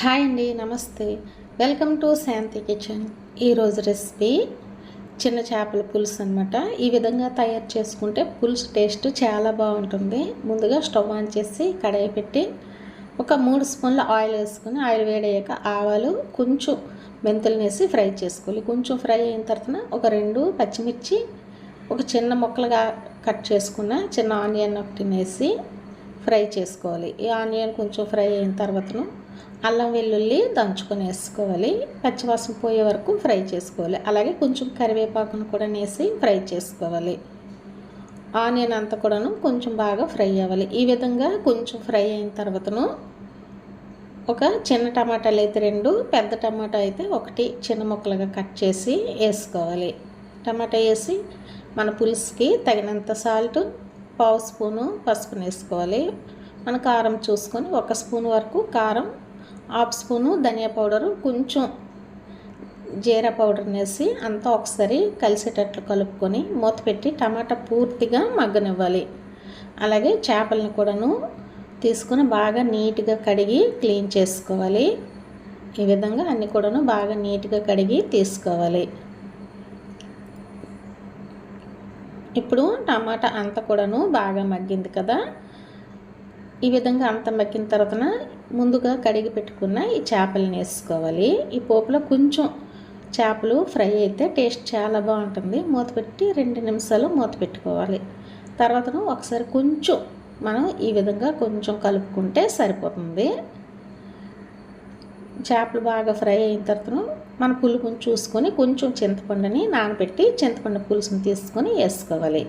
Hi అండి నమస్తే. Welcome to Shanti kitchen. ఈరోజు రెసిపీ చిన్న చేపల పులుసు అనమాట ఈ విధంగా తయారు చేసుకుంటే పులుసు టేస్ట్ చాలా బాగుంటుంది. ముందుగా స్టవ్ ఆన్ చేసి కడాయి పెట్టి ఒక మూడు స్పూన్ల ఆయిల్ వేసుకొని ఆయిల్ వేడయ్యాక ఆవాలు కొంచెం మెంతులు వేసి ఫ్రై చేసుకోవాలి. కొంచెం ఫ్రై అయిన తర్వాత ఒక రెండు పచ్చిమిర్చి ఒక చిన్న ముక్కలుగా కట్ చేసుకున్న చిన్న ఆనియన్ ఒకటి వేసి ఫ్రై చేసుకోవాలి. ఈ ఆనియన్ కొంచెం ఫ్రై అయిన తర్వాతను అల్లం వెల్లుల్లి దంచుకొని వేసుకోవాలి. పచ్చివాసన పోయే వరకు ఫ్రై చేసుకోవాలి. అలాగే కొంచెం కరివేపాకును కూడా వేసి ఫ్రై చేసుకోవాలి. ఆనియన్ అంతా కూడాను కొంచెం బాగా ఫ్రై అవ్వాలి. ఈ విధంగా కొంచెం ఫ్రై అయిన తర్వాతను ఒక చిన్న టమాటాలు అయితే రెండు పెద్ద టమాటా అయితే ఒకటి చిన్న ముక్కలుగా కట్ చేసి వేసుకోవాలి. టమాటా వేసి మన పులుసుకి తగినంత సాల్ట్ పావు స్పూను పసుపును వేసుకోవాలి మన కారం చూసుకొని ఒక స్పూన్ వరకు కారం హాఫ్ స్పూను ధనియా పౌడరు కొంచెం జీరా పౌడర్ వేసి అంతా ఒకసారి కలిసేటట్లు కలుపుకొని మూత పెట్టి టమాటా పూర్తిగా మగ్గనివ్వాలి. అలాగే చేపలను కూడాను తీసుకొని బాగా నీట్గా కడిగి క్లీన్ చేసుకోవాలి. ఈ విధంగా అన్నీ కూడాను బాగా నీట్గా కడిగి తీసుకోవాలి. ఇప్పుడు టమాటా అంతా కూడాను బాగా మగ్గింది కదా. ఈ విధంగా అంత మగ్గిన తర్వాత ముందుగా కడిగి పెట్టుకున్న ఈ చేపలను వేసుకోవాలి. ఈ పోపులో కొంచెం చేపలు ఫ్రై అయితే టేస్ట్ చాలా బాగుంటుంది. మూత పెట్టి రెండు నిమిషాలు మూత పెట్టుకోవాలి. తర్వాత ఒకసారి కొంచెం మనం ఈ విధంగా కొంచెం కలుపుకుంటే సరిపోతుంది. చేపలు బాగా ఫ్రై అయిన తర్వాత మన పులుపు చూసుకొని కొంచెం చింతపండుని నానబెట్టి చింతపండు పులుసుని తీసుకొని వేసుకోవాలి.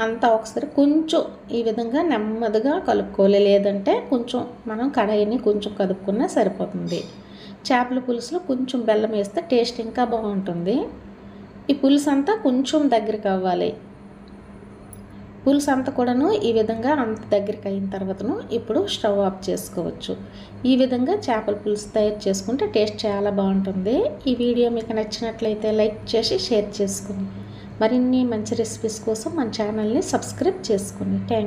అంతా ఒకసారి కొంచెం ఈ విధంగా నెమ్మదిగా కలుపుకోవాలి. లేదంటే కొంచెం మనం కడాయిని కొంచెం కలుపుకున్నా సరిపోతుంది. చేపల పులుసులో కొంచెం బెల్లం వేస్తే టేస్ట్ ఇంకా బాగుంటుంది. ఈ పులుసు అంతా కొంచెం దగ్గరికి అవ్వాలి. పులుసు అంతా కూడాను ఈ విధంగా అంత దగ్గరికి అయిన తర్వాతను ఇప్పుడు స్టవ్ ఆఫ్ చేసుకోవచ్చు. ఈ విధంగా చేపల పులుసు తయారు చేసుకుంటే టేస్ట్ చాలా బాగుంటుంది. ఈ వీడియో మీకు నచ్చినట్లయితే లైక్ చేసి షేర్ చేసుకోండి మరిన్ని మంచి రెసిపీస్ కోసం మన ఛానల్ని సబ్స్క్రైబ్ చేసుకోండి థ్యాంక్